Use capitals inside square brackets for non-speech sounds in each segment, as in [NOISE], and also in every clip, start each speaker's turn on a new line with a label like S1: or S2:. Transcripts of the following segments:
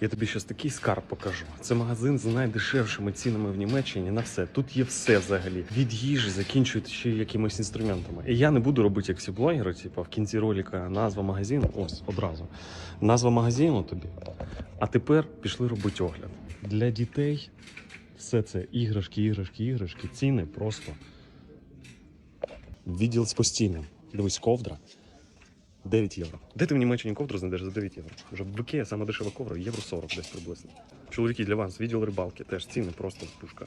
S1: Я тобі щось такий скарб покажу. Це магазин з найдешевшими цінами в Німеччині на все. Тут є все взагалі. Від їжі закінчують ще якимись інструментами. І я не буду робити як всі блогери, типу, в кінці ролика назва магазину. Ось одразу. Назва магазину тобі. А тепер пішли робити огляд. Для дітей все це іграшки, іграшки, іграшки. Ціни просто. Відділ з постійним. Дивись, ковдра. 9 євро. Де ти в Німеччині ковдру знайдеш за 9 євро? Вже в Ікея саме дешева ковра, євро 40 десь приблизно. Чоловіки для вас, відділ рибалки, теж ціни просто пушка.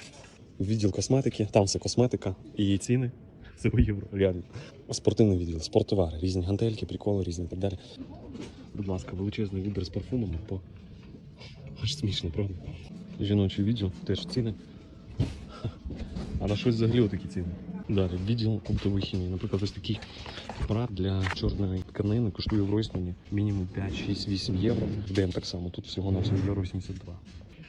S1: Відділ косметики, там все косметика і її ціни. Це євро, реально. Спортивний відділ, спорттовари, різні гантельки, приколи, різні і так далі. Будь ласка, величезний вибір з парфумами по. [LAUGHS] Аж смішно, правда? Жіночий відділ, теж ціни. А на щось взагалі такі ціни. Далі, відділ побутової хімії. Наприклад, ось такий апарат для чорної тканини коштує в Ройсмані мінімум 5, 6, 8 євро. В день так само, тут всього на всього євро 82.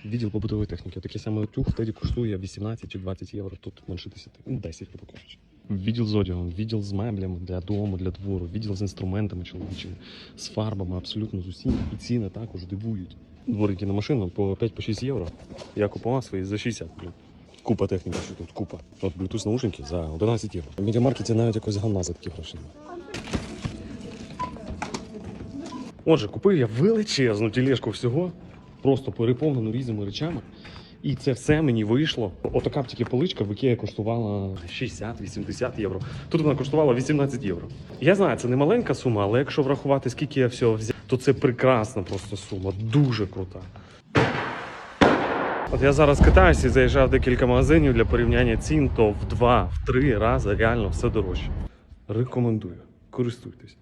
S1: Відділ побутової техніки. Такий самий утюг тоді коштує 18 чи 20 євро, тут менше 10. Ну, 10, грубо кажучи. Відділ з одягом, відділ з меблями для дому, для двору, відділ з інструментами чоловічими, з фарбами, абсолютно з усім. І ціни також дивують. Дворики на машину по 5-6 євро. Я купував свої за 60, блін. Купа техніки, що тут купа. От Bluetooth наушники за 11 євро. В медіамаркеті навіть якось гамна за такі гроші. Отже, купив я величезну тілешку всього, просто переповнену різними речами. І це все мені вийшло. Отака б тільки поличка в Ікея коштувала 60-80 євро. Тут вона коштувала 18 євро. Я знаю, це не маленька сума, але якщо врахувати, скільки я всього взяв, то це прекрасна просто сума, дуже крута. От я зараз китаюся і заїжджав декілька магазинів для порівняння цін, то в два, в три рази реально все дорожче. Рекомендую, користуйтесь.